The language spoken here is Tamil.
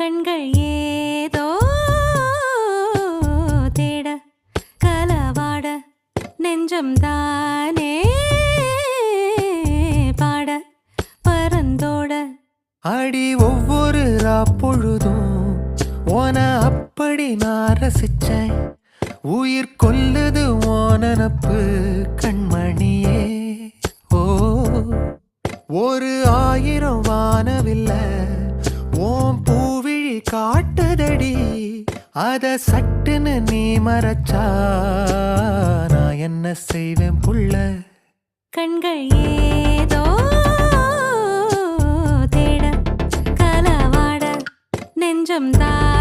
கண்கள் ஏதோ தேட கலவாட நெஞ்சம் தானே பாட பரந்தோட. அடி ஒவ்வொரு பொழுதும் ஓன அப்படி நான் ரசிச்சேன். உயிர் கொல்லுது ஓனப்பு கண்மணியே. ஓ ஒரு ஆயிரம் வானவில்லை. அத சட்டுன்னு நீ மறைச்சா நான் என்ன செய்வேன் புள்ள? கண்கள் ஏதோ தேட கலவாட நெஞ்சம் தான்